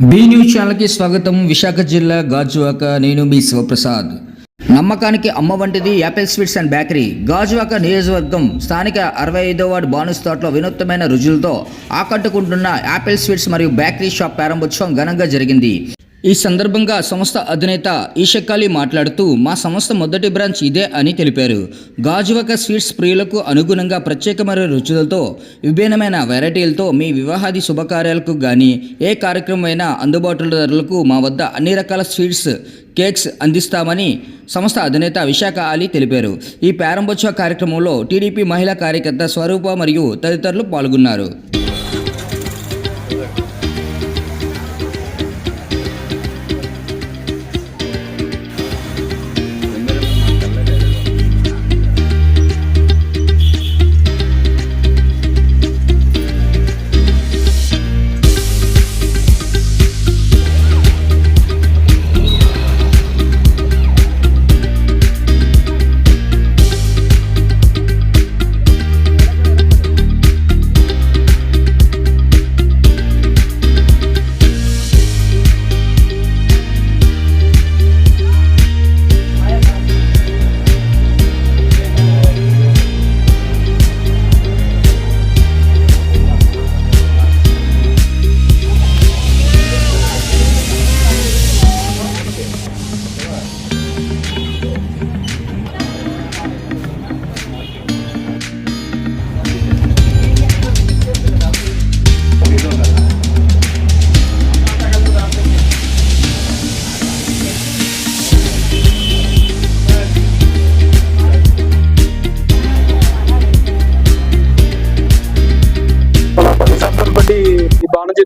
Be news ఛానల్కి స్వాగతం. విశాఖ జిల్లా గాజువాక. నేను మీ శివప్రసాద్. నమ్మకానికి అమ్మ వంటిది apple sweets and bakery. Gajuwaka నియోజకవర్గం స్థానిక అరవై ఐదో వార్డు బానుస్ తోటలో వినూత్నమైన రుజులతో ఆకట్టుకుంటున్న యాపిల్ స్వీట్స్ మరియు బేకరీ షాప్ ప్రారంభోత్సవం ఘనంగా జరిగింది. ఈ సందర్భంగా సంస్థ అధినేత ఈషక్కాలి మాట్లాడుతూ మా సంస్థ మొదటి బ్రాంచ్ ఇదే అని తెలిపారు. గాజువాక స్వీట్స్ ప్రియులకు అనుగుణంగా ప్రత్యేకమైన రుచులతో విభిన్నమైన వెరైటీలతో మీ వివాహాది శుభకార్యాలకు కానీ ఏ కార్యక్రమమైనా అందుబాటులో ధరలకు మా వద్ద అన్ని రకాల స్వీట్స్ కేక్స్ అందిస్తామని సంస్థ అధినేత విశాఖ అలీ తెలిపారు. ఈ ప్రారంభోత్సవ కార్యక్రమంలో టీడీపీ మహిళా కార్యకర్త స్వరూప మరియు తదితరులు పాల్గొన్నారు.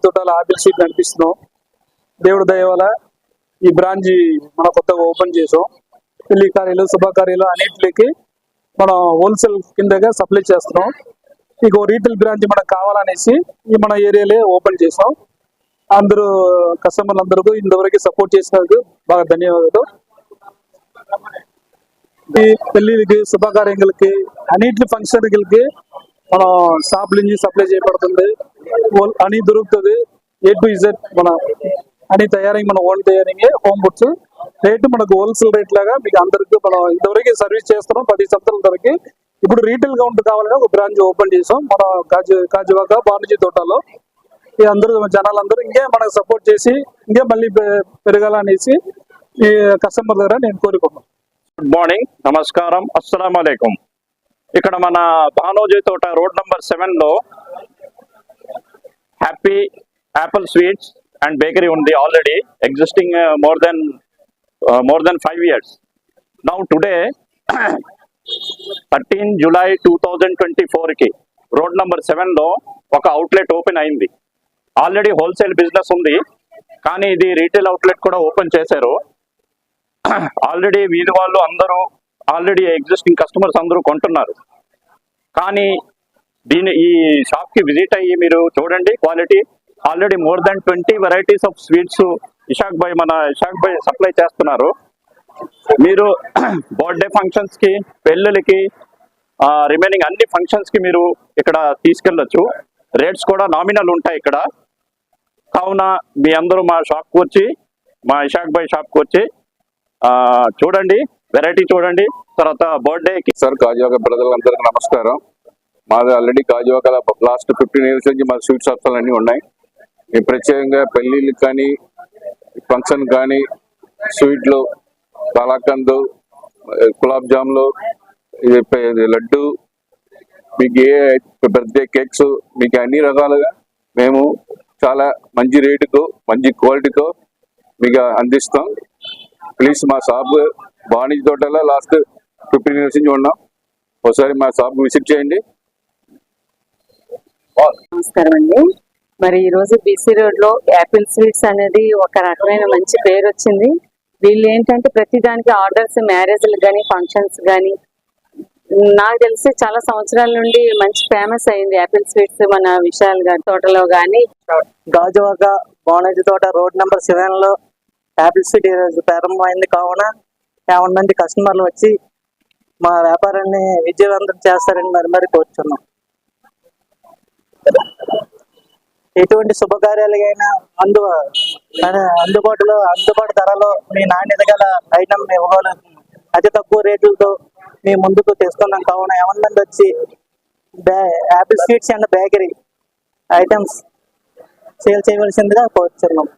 తోటల ఆఫీస్ సీడ్ నడిపిస్తున్నాం. దేవుడు దయవల ఈ బ్రాంచ్ మనం కొత్తగా ఓపెన్ చేసాం. పెళ్ళి కార్యాలు శుభకార్యాలు అన్నింటికి మనం హోల్సేల్ కిందగా సప్లై చేస్తున్నాం. ఇక రీటైల్ బ్రాంచ్ మనకు కావాలనేసి ఈ మన ఏరియాలే ఓపెన్ చేసాం. అందరూ కస్టమర్లు అందరూ ఇంతవరకు సపోర్ట్ చేసినందుకు బాగా ధన్యవాదాలు. ఈ పెళ్ళికి శుభకార్యాలకి అన్నింటి ఫంక్షన్లకి మనం షాప్ నుంచి సప్లై చేయబడుతుంది. అని దొరుకుతుంది. ఏ టు ఇజెడ్ మన అని తయారీ మన ఓన్ తయారీ హోమ్ ఫుడ్స్ రేటు మనకు హోల్సేల్ రేట్ లాగా మీకు అందరికి మనం ఇంతవరకు సర్వీస్ చేస్తున్నాం. పది సంవత్సరాల వరకు. ఇప్పుడు రీటైల్ కౌంటర్ కావాలని ఒక బ్రాంచ్ ఓపెన్ చేసాం. మన కాజు కాజువాక బాణజీ తోటలో. ఈ అందరూ జనాలందరూ ఇంకే మనకు సపోర్ట్ చేసి ఇంకే మళ్ళీ పెరగాలనేసి ఈ కస్టమర్ దగ్గర నేను కోరుకున్నాను గుడ్ మార్నింగ్ నమస్కారం. అస్సలం అలైకుం ఇక్కడ మన భానోజీ తోట రోడ్ నంబర్ సెవెన్లో happy apple sweets and bakery ఉంది already existing more than more than five years now today thirteen July two thousand twenty ఫోర్కి రోడ్ నంబర్ సెవెన్లో ఒక అవుట్లెట్ ఓపెన్ అయింది. ఆల్రెడీ హోల్సేల్ బిజినెస్ ఉంది కానీ ఇది రీటైల్ అవుట్లెట్ కూడా ఓపెన్ చేశారు. ఆల్రెడీ వీధి వాళ్ళు అందరూ ఆల్రెడీ ఎగ్జిస్టింగ్ కస్టమర్స్ అందరూ కొంటున్నారు. కానీ దీని ఈ షాప్కి విజిట్ అయ్యి మీరు చూడండి. Quality already more than twenty varieties of sweets Ishaq bhai మన ఇషాక్ భాయ్ సప్లై చేస్తున్నారు. మీరు బర్త్డే ఫంక్షన్స్కి పెళ్ళిళ్ళకి రిమైనింగ్ అన్ని ఫంక్షన్స్కి మీరు ఇక్కడ తీసుకెళ్ళొచ్చు. రేట్స్ కూడా నామినల్ ఉంటాయి ఇక్కడ. కావున మీ అందరూ మా షాప్కి వచ్చి మా ఇషాక్ భాయ్ షాప్కి వచ్చి చూడండి. వెరైటీ చూడండి. తర్వాత బర్త్డేకి సార్ కాజువాక ప్రజలందరికీ నమస్కారం. మాది ఆల్రెడీ కాజువాకల లాస్ట్ ఫిఫ్టీన్ ఇయర్స్ నుంచి మా స్వీట్ షాప్స్ అన్నీ ఉన్నాయి. మేము ప్రత్యేకంగా పెళ్ళిళ్ళకి కానీ ఫంక్షన్ కానీ స్వీట్లు కలాకంద్ గులాబ్ జామ్లు లడ్డు మీకు ఏ బర్త్డే కేక్స్ మీకు అన్ని రకాలుగా మేము చాలా మంచి రేటుతో మంచి క్వాలిటీతో మీకు అందిస్తాం. ప్లీజ్ మా షాప్ బాణిజ్ తోటలో లాస్ట్ ఫిఫ్టీన్ ఇయర్స్ నుంచి ఉన్నాం. ఒకసారి మా షాప్ విజిట్ చేయండి. నమస్కారం అండి. మరి ఈరోజు బీసీ రోడ్లో యాపిల్ స్వీట్స్ అనేది ఒక రకమైన మంచి పేరు వచ్చింది. వీళ్ళు ఏంటంటే ప్రతి దానికి ఆర్డర్స్ మ్యారేజ్లు కానీ ఫంక్షన్స్ కానీ నాకు తెలిసి చాలా సంవత్సరాల నుండి మంచి ఫేమస్ అయింది యాపిల్ స్వీట్స్ మన విశాల్ గారి తోటలో కానీ గాజువాక బాణజీ తోట రోడ్ నెంబర్ సెవెన్లో యాపిల్ స్వీట్ ఈ రోజు ప్రారంభమైంది కావున యాభై మంది కస్టమర్లు వచ్చి మా వ్యాపారాన్ని విజయవంతం చేస్తారని మరి మరి కోరుచున్నాం. ఎటువంటి శుభకార్యాలకైనా అందు అందుబాటులో అందుబాటు ధరలో మీ నాణ్యత గల ఐటమ్ ఇవ్వగలుగుతుంది అతి తక్కువ రేట్లతో మీ ముందుకు తెస్తున్నాం కావున ఏమన్నా వచ్చి apple sweets and bakery items sale చేయవలసిందిగా కోరుతున్నాం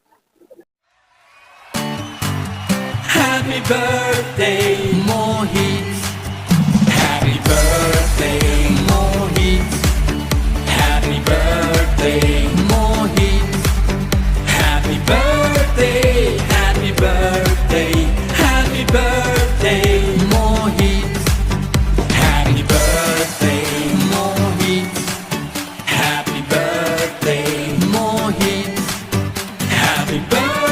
Happy birthday, Mohit. birthday, Mohit. Happy birthday, Mohit. Happy birthday, Mohit. Happy birthday.